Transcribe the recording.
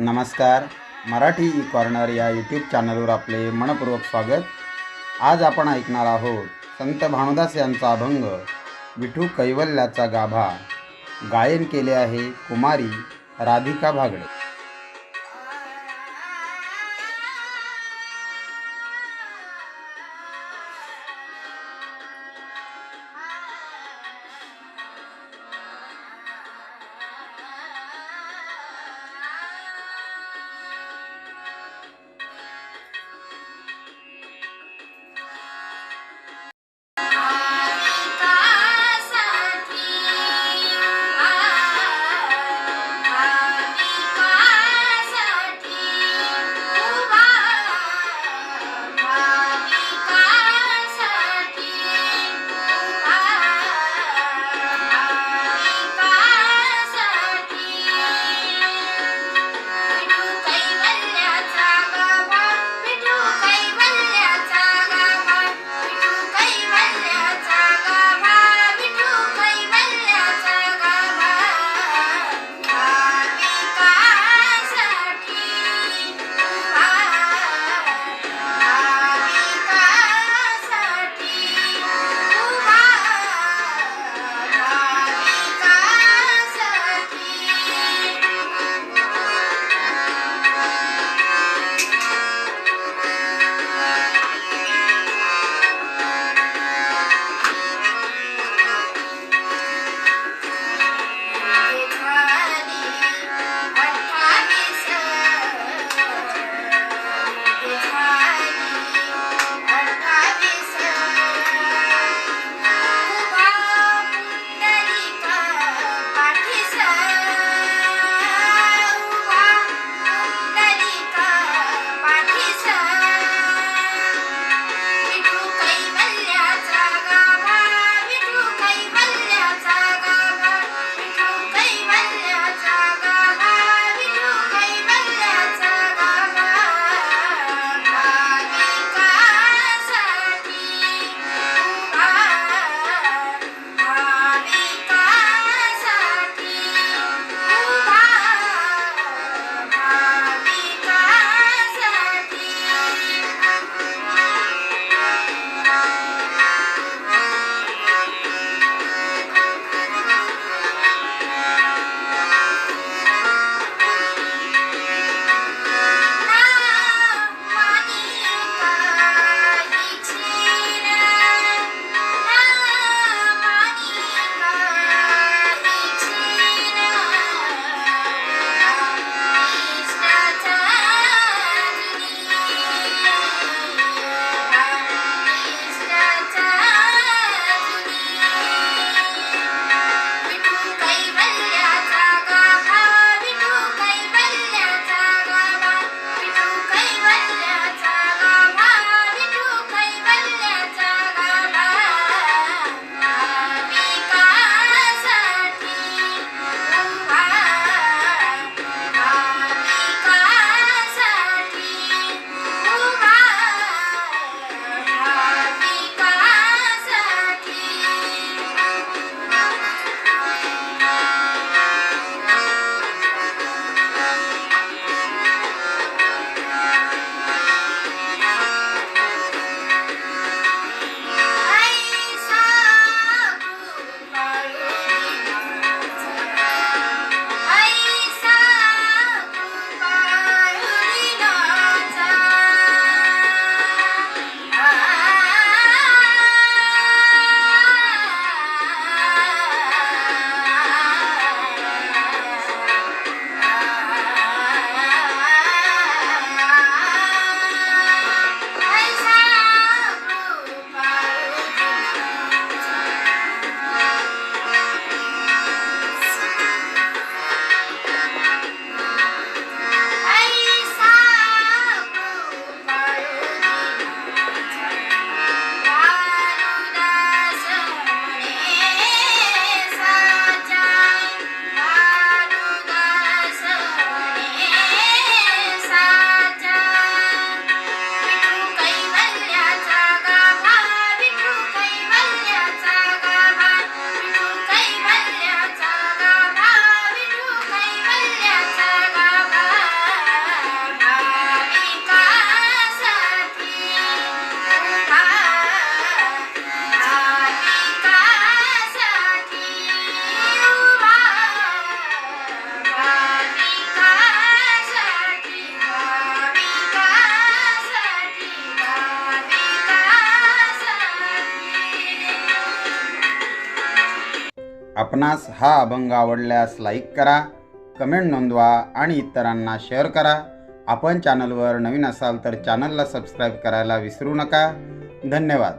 नमस्कार. Marathi E corner या YouTube चॅनलवर आपले मनपूर्वक स्वागत. आज आपण ऐकणार आहोत संत भानुदास यांचा अभंग विठू कैवल्याचा गाभा. गायन केले आहे कुमारी राधिका भागडे. आपणास हा अभंग आवडल्यास लाईक करा कमेंट नोंदवा आणि इतरांना शेअर करा. आपण चॅनलवर नवीन असाल तर चॅनलला सबस्क्राईब करायला विसरू नका. धन्यवाद.